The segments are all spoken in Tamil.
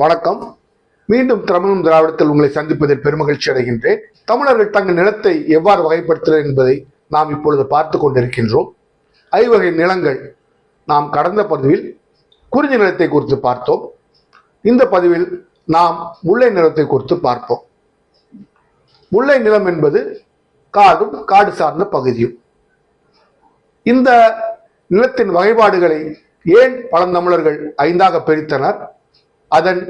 வணக்கம். மீண்டும் தமிழும் திராவிடத்தில் உங்களை சந்திப்பதில் பெருமகிழ்ச்சி அடைகின்றேன். தமிழர்கள் தங்கள் நிலத்தை எவ்வாறு வகைப்படுத்துகிறது என்பதை நாம் இப்பொழுது பார்த்து கொண்டிருக்கின்றோம். ஐவகை நிலங்கள் நாம் கடந்த பதிவில் குறிஞ்சி நிலத்தை குறித்து பார்த்தோம். இந்த பதிவில் நாம் முல்லை நிலத்தை குறித்து பார்ப்போம். முல்லை நிலம் என்பது காடும் காடு சார்ந்த பகுதியும். இந்த நிலத்தின் வகைப்பாடுகளை ஏன் பழந்தமிழர்கள் ஐந்தாக பிரித்தனர்? அதன்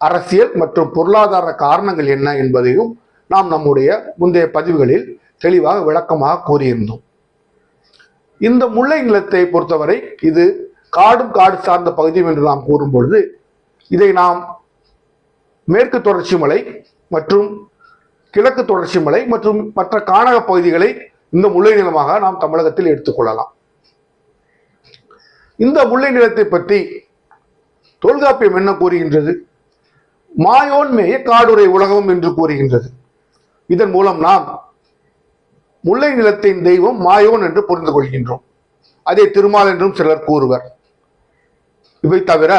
அரசியல் மற்றும் பொருளாதார காரணங்கள் என்ன என்பதையும் நாம் நம்முடைய முந்தைய பதிவுகளில் தெளிவாக விளக்கமாக கூறியிருந்தோம். இந்த முல்லை நிலத்தை பொறுத்தவரை இது காடும் காடு சார்ந்த பகுதியும் என்று நாம் கூறும் பொழுது இதை நாம் மேற்கு தொடர்ச்சி மலை மற்றும் கிழக்கு தொடர்ச்சி மலை மற்றும் மற்ற காணக பகுதிகளை இந்த முல்லை நிலமாக நாம் தமிழகத்தில் எடுத்துக்கொள்ளலாம் இந்த முல்லை நிலத்தை பற்றி தொல்காப்பியம் என்ன கூறுகின்றது? மாயோன்மே காடுரை உலகம் என்று கூறுகின்றது. இதன் மூலம் நாம் முல்லை நிலத்தின் தெய்வம் மாயோன் என்று புரிந்து கொள்கின்றோம். அதே திருமால் என்றும் சிலர் கூறுவர். இவை தவிர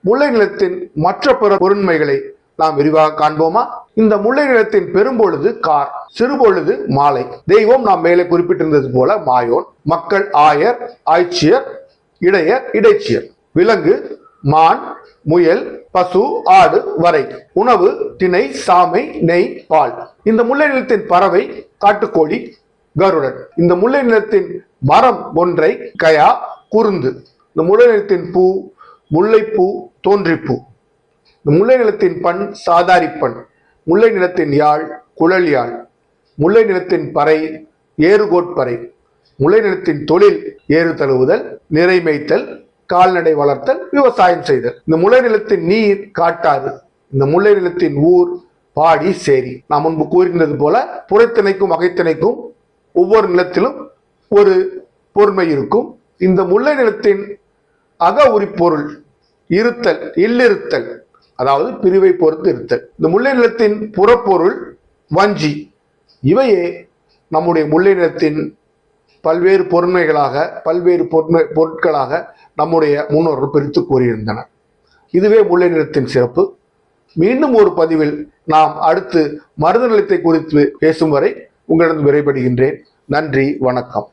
முல்லை நிலத்தின் மற்ற பிற பொருண்மைகளை நாம் விரிவாக காண்போமா? இந்த முல்லை நிலத்தின் பெரும்பொழுது கார் சிறுபொழுது மாலை. தெய்வம் நாம் மேலே குறிப்பிட்டிருந்தது போல மாயோன் மக்கள் ஆயர் ஆய்ச்சியர் இடையர் இடைச்சியர். விலங்கு மான் முயல் பசு ஆடு வரை. உணவு திணை சாமை நெய் பால். இந்த முல்லை நிலத்தின் பறவை காட்டுக்கோழி கருடன். இந்த முல்லை நிலத்தின் மரம் ஒன்றை கயா குருந்து. இந்த முல்லை நிலத்தின் பூ முல்லைப்பூ தோன்றிப்பூ. இந்த முல்லை நிலத்தின் பண் சாதாரி பண். முல்லை நிலத்தின் யாழ் குழல் யாழ். முல்லை நிலத்தின் பறை ஏறுகோட்பறை. முல்லை நிலத்தின் தொழில் ஏறு தழுவுதல் நிறை மேய்த்தல் கால்நடை வளர்த்தல் விவசாயம் செய்தல். இந்த முல்லை நிலத்தின் நீர் காட்டாறு இந்த முல்லை நிலத்தின் ஊர் பாடி சேரி. நான் முன்பு கூறினது போல புறத்திணைக்கும் வகைத்திணைக்கும் ஒவ்வொரு நிலத்திலும் ஒரு பொறுமை இருக்கும். இந்த முல்லை நிலத்தின் அக உரிப்பொருள் இருத்தல் இல்லிருத்தல் அதாவது பிரிவை பொறுத்து இருத்தல். இந்த முல்லை நிலத்தின் புறப்பொருள் வஞ்சி இவையே நம்முடைய முல்லை நிலத்தின் பல்வேறு பொருண்மைகளாக பல்வேறு பொருண்மை பொருட்களாக நம்முடைய முன்னோர்கள் பிரித்து கூறியிருந்தனர் இதுவே முல்லை நிலத்தின் சிறப்பு. மீண்டும் ஒரு பதிவில் நாம் அடுத்து மருத நிலத்தை குறித்து பேசும் வரை உங்களிடம் விரைபடுகின்றேன் நன்றி வணக்கம்.